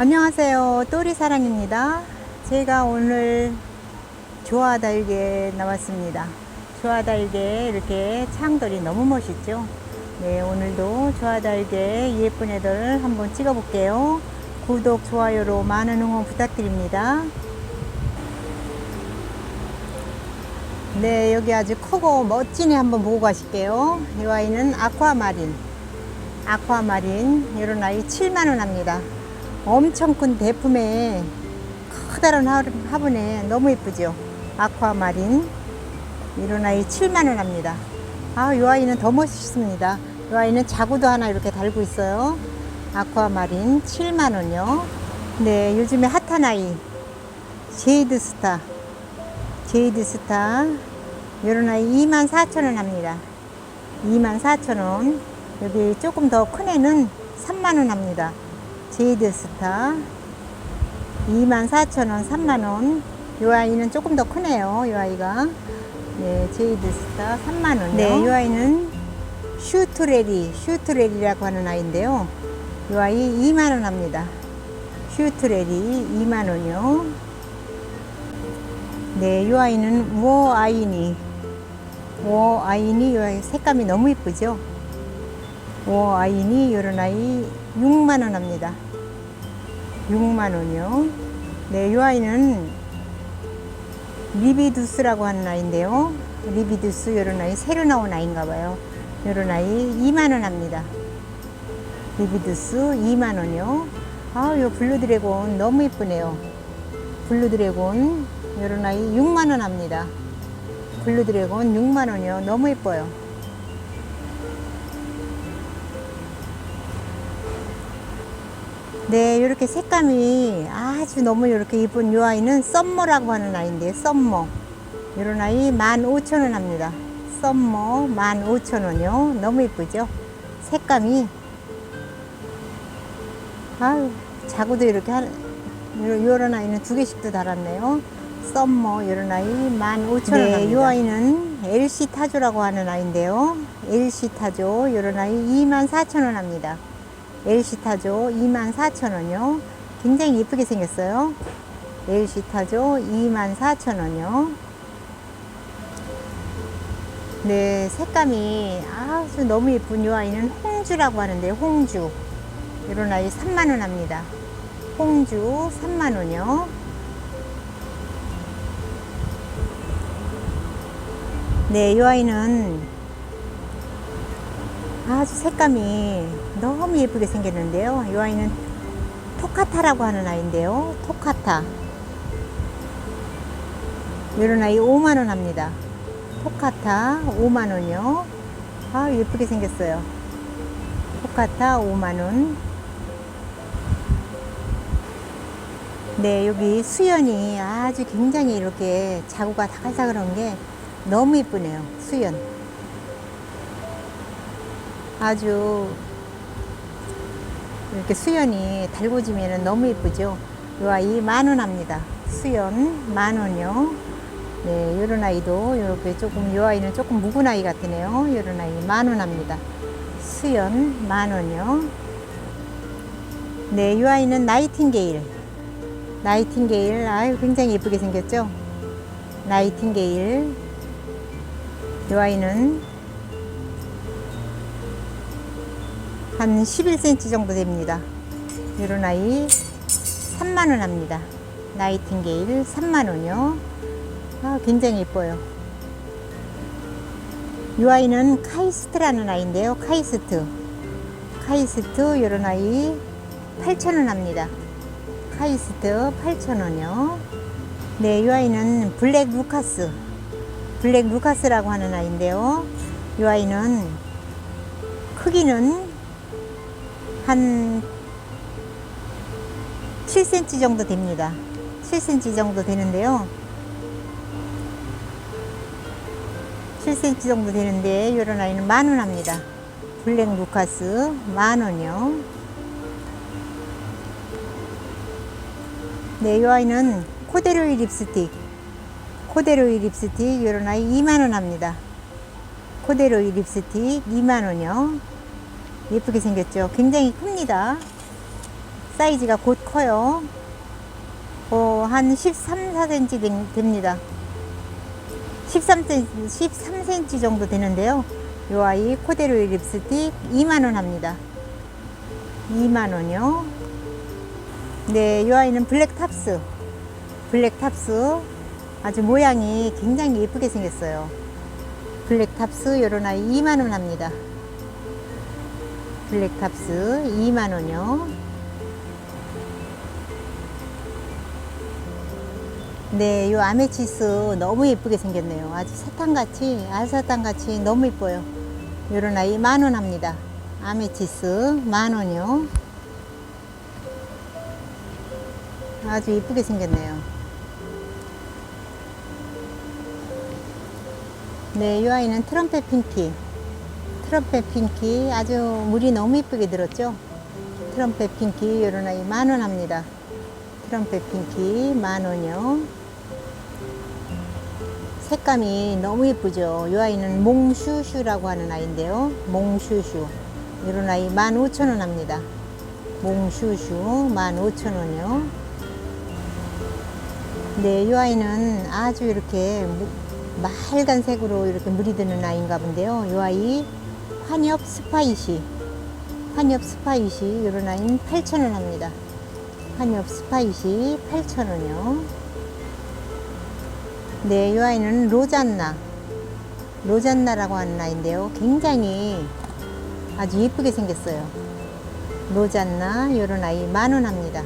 안녕하세요. 또리사랑입니다. 제가 오늘 조화달게 나왔습니다. 조화달게 이렇게 창들이 너무 멋있죠? 네, 오늘도 조화달게 예쁜 애들 한번 찍어 볼게요. 구독, 좋아요로 많은 응원 부탁드립니다. 네, 여기 아주 크고 멋진 애 한번 보고 가실게요. 이 아이는 아쿠아마린. 아쿠아마린, 이런 아이 7만원 합니다. 엄청 큰 대품에 커다란 화- 화분에 너무 예쁘죠? 아쿠아마린. 이런 아이 7만원 합니다. 아, 이 아이는 더 멋있습니다. 이 아이는 자구도 하나 이렇게 달고 있어요. 아쿠아마린 7만원요. 네, 요즘에 핫한 아이. 제이드 스타. 제이드 스타. 이런 아이 24,000원 합니다. 24,000원. 여기 조금 더 큰 애는 3만원 합니다. 제이드 스타. 24,000원, 3만원. 이 아이는 조금 더 크네요. 이 아이가. 네, 제이드 스타 3만원. 네, 이 아이는 슈트레리, 슈트레리라고 하는 아이인데요. 이 아이 2만원 합니다. 슈트레리 2만원이요. 네, 이 아이는 우어 아이니. 우어 아이니, 이 아이 색감이 너무 이쁘죠? 우어 아이니, 이런 아이 6만원 합니다. 6만원이요. 네, 이 아이는 리비두스라고 하는 아이인데요. 리비두스, 이런 아이 새로 나온 아이인가 봐요. 이런 아이 2만원 합니다. 리비두스 2만원이요. 아, 이 블루 드래곤 너무 이쁘네요. 블루 드래곤 이런 아이 6만 원 합니다. 블루 드래곤 6만 원이요. 너무 예뻐요. 네, 이렇게 색감이 아주 너무 이렇게 예쁜 이 아이는 썸머라고 하는 아이인데 썸머. 이런 아이 15,000원 합니다. 썸머 15,000원이요. 너무 예쁘죠? 색감이 아유, 자구도 이렇게 한, 요- 요런 아이는 두 개씩도 달았네요. 썸머, 요런 아이 15,000원. 네, 이 아이는 LC 타조라고 하는 아이인데요. LC 타조, 요런 아이 24,000원 합니다. LC 타조 24,000원이요. 굉장히 예쁘게 생겼어요. LC 타조 24,000원이요. 네, 색감이 아주 너무 예쁜 이 아이는 홍주라고 하는데 홍주. 이런 아이 3만원 합니다. 홍주 3만원이요. 네, 이 아이는 아주 색감이 너무 예쁘게 생겼는데요. 이 아이는 토카타라고 하는 아이인데요. 토카타. 이런 아이 5만원 합니다. 토카타 5만원이요. 아, 예쁘게 생겼어요. 토카타 5만원. 네, 여기 수연이 아주 굉장히 이렇게 자구가 다글다글한 게 너무 이쁘네요. 수연. 아주 이렇게 수연이 달궈지면 너무 이쁘죠. 이 아이 만원 합니다. 수연 만원이요. 네, 요런 아이도 이렇게 조금 이 아이는 조금 묵은 아이 같으네요. 요런 아이 만원 합니다. 수연 만원이요. 네, 이 아이는 나이팅게일. 나이팅게일, 아유, 굉장히 예쁘게 생겼죠? 나이팅게일. 이 아이는 한 11cm 정도 됩니다. 이런 아이 3만원 합니다. 나이팅게일 3만원이요. 아, 굉장히 예뻐요. 이 아이는 카이스트라는 아이인데요. 카이스트. 카이스트, 이런 아이 8,000원 합니다. 카이스트 8,000원이요. 네, 이 아이는 블랙 루카스. 블랙 루카스라고 하는 아이인데요. 이 아이는 크기는 한 7cm 정도 됩니다. 7cm 정도 되는데요. 7cm 정도 되는데 이런 아이는 만원 합니다. 블랙 루카스 만원이요. 네, 이 아이는 코데로이 립스틱. 코데로이 립스틱 이런 아이 2만원 합니다. 코데로이 립스틱 2만원이요. 예쁘게 생겼죠. 굉장히 큽니다. 사이즈가 곧 커요. 어, 한 13, 4cm 된- 됩니다. 13cm, 13cm 정도 되는데요. 요 아이 코데로이 립스틱 2만원 합니다. 2만원이요. 네, 요 아이는 블랙 탑스. 블랙 탑스. 아주 모양이 굉장히 예쁘게 생겼어요. 블랙 탑스 요런 아이 2만원 합니다. 블랙 탑스 2만원이요. 네, 요 아메치스 너무 예쁘게 생겼네요. 아주 사탕같이, 알사탕같이 너무 예뻐요. 요런 아이 만원 합니다. 아메치스 만원이요. 아주 예쁘게 생겼네요. 네, 이 아이는 트럼펫 핑키. 트럼펫 핑키 아주 물이 너무 예쁘게 들었죠? 트럼펫 핑키 요런 아이 만원 합니다. 트럼펫 핑키 만원이요. 색감이 너무 예쁘죠? 이 아이는 몽슈슈라고 하는 아이인데요. 몽슈슈. 이런 아이 15,000원 합니다. 몽슈슈 15,000원이요. 네, 이 아이는 아주 이렇게 무- 맑은 색으로 이렇게 물이 드는 아이인가 본데요. 이 아이 환엽 스파이시. 환엽 스파이시 이런 아이는 8,000원 합니다. 환엽 스파이시 8,000원이요. 네, 이 아이는 로잔나. 로잔나라고 하는 아이인데요. 굉장히 아주 예쁘게 생겼어요. 로잔나, 이런 아이 만원 합니다.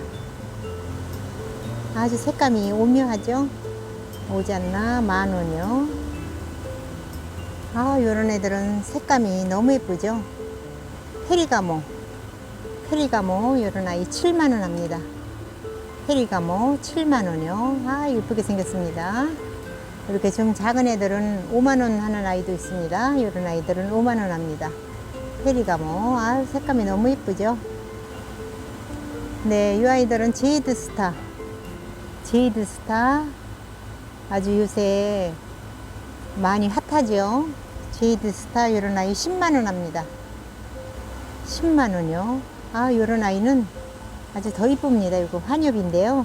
아주 색감이 오묘하죠? 오잔나 만원이요. 아, 요런 애들은 색감이 너무 예쁘죠? 페리가모. 페리가모, 요런 아이 7만원 합니다. 페리가모 7만원이요. 아, 예쁘게 생겼습니다. 이렇게 좀 작은 애들은 5만원 하는 아이도 있습니다. 이런 아이들은 5만원 합니다. 페리가모. 아, 색감이 너무 예쁘죠? 네, 이 아이들은 제이드 스타. 제이드 스타. 아주 요새 많이 핫하죠? 제이드 스타, 이런 아이 10만원 합니다. 10만원이요. 아, 이런 아이는 아주 더 이쁩니다. 이거 환엽인데요.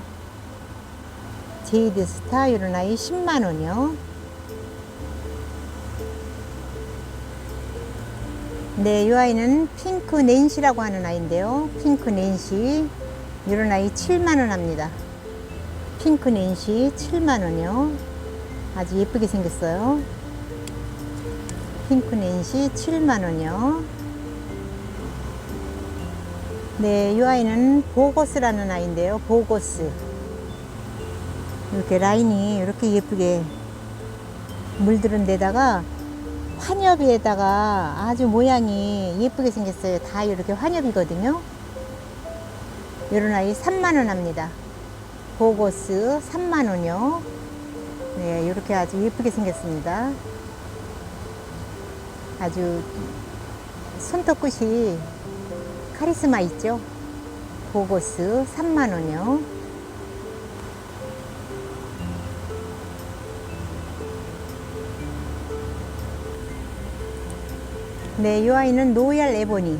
제이드 스타 이런 아이 10만 원이요. 네, 이 아이는 핑크 낸시라고 하는 아이인데요. 핑크 낸시 이런 아이 7만 원 합니다. 핑크 낸시 7만 원이요. 아주 예쁘게 생겼어요. 핑크 낸시 7만 원이요. 네, 이 아이는 보고스라는 아이인데요. 보고스. 이렇게 라인이 이렇게 예쁘게 물들은 데다가 환엽에다가 아주 모양이 예쁘게 생겼어요. 다 이렇게 환엽이거든요. 이런 아이 3만원 합니다. 보고스 3만원이요. 네, 이렇게 아주 예쁘게 생겼습니다. 아주 손톱끝이 카리스마 있죠? 보고스 3만원이요. 네, 이 아이는 로얄 에보니.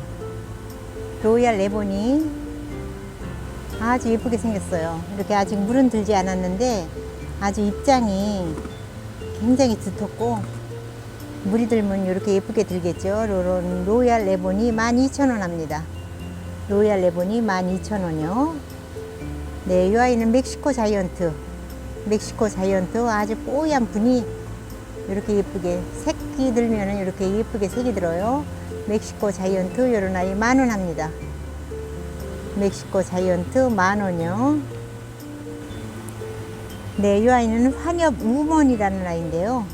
로얄 에보니. 아주 예쁘게 생겼어요. 이렇게 아직 물은 들지 않았는데 아주 입장이 굉장히 두텁고 물이 들면 이렇게 예쁘게 들겠죠. 요런 로얄 레본이 12,000원 합니다. 로얄 레본이 12,000원이요. 네, 이 아이는 멕시코 자이언트. 멕시코 자이언트 아주 뽀얀 분이 이렇게 예쁘게 색이 들면은 이렇게 예쁘게 색이 들어요. 멕시코 자이언트 요런 아이 만 원 합니다. 멕시코 자이언트 만 원이요. 네, 이 아이는 환엽 우먼이라는 아이인데요.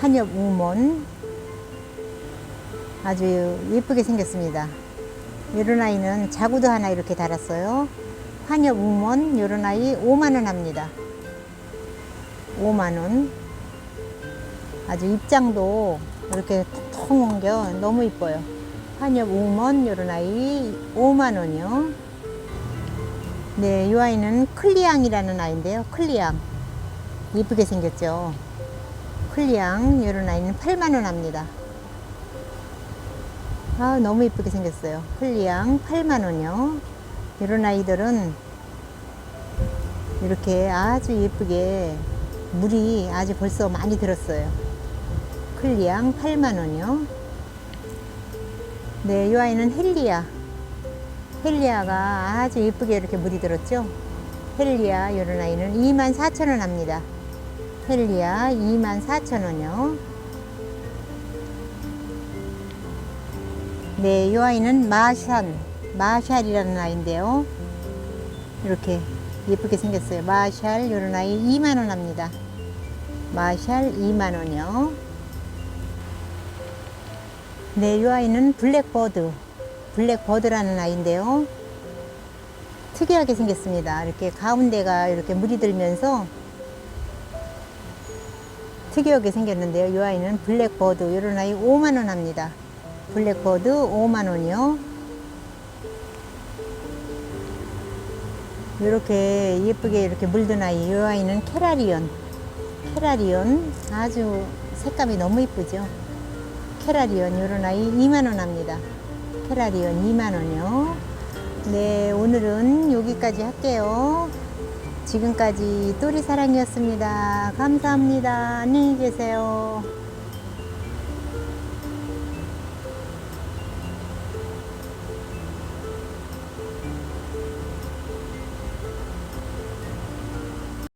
환엽 우먼 아주 예쁘게 생겼습니다. 이런 아이는 자구도 하나 이렇게 달았어요. 환엽 우먼 이런 아이 5만 원 합니다. 5만 원. 아주 입장도 이렇게 통통한 게 너무 이뻐요. 한엽 우먼 요런 아이 5만 원이요. 네, 이 아이는 클리앙이라는 아이인데요. 클리앙. 이쁘게 생겼죠. 클리앙 요런 아이는 8만 원 합니다. 아, 너무 이쁘게 생겼어요. 클리앙 8만 원이요. 이런 아이들은 이렇게 아주 예쁘게 물이 아주 벌써 많이 들었어요. 클리앙 8만원이요. 네, 이 아이는 헬리아. 헬리아가 아주 예쁘게 이렇게 물이 들었죠. 헬리아 이런 아이는 2만 4천 원 합니다. 헬리아 2만 4천 원이요. 네, 이 아이는 마샬, 마샬이라는 아이인데요. 이렇게 예쁘게 생겼어요. 마샬 이런 아이 2만 원 합니다. 마샬 2만 원이요. 네, 이 아이는 블랙버드, 블랙버드라는 아이인데요. 특이하게 생겼습니다. 이렇게 가운데가 이렇게 물이 들면서 특이하게 생겼는데요. 이 아이는 블랙버드 이런 아이 5만 원 합니다. 블랙버드 5만 원이요. 이렇게 예쁘게 이렇게 물든 아이. 이 아이는 캐라리온. 캐라리온 아주 색감이 너무 이쁘죠. 캐라리온 이런 아이 2만 원 합니다. 캐라리온 2만 원이요. 네, 오늘은 여기까지 할게요. 지금까지 또리사랑이었습니다. 감사합니다. 안녕히 계세요.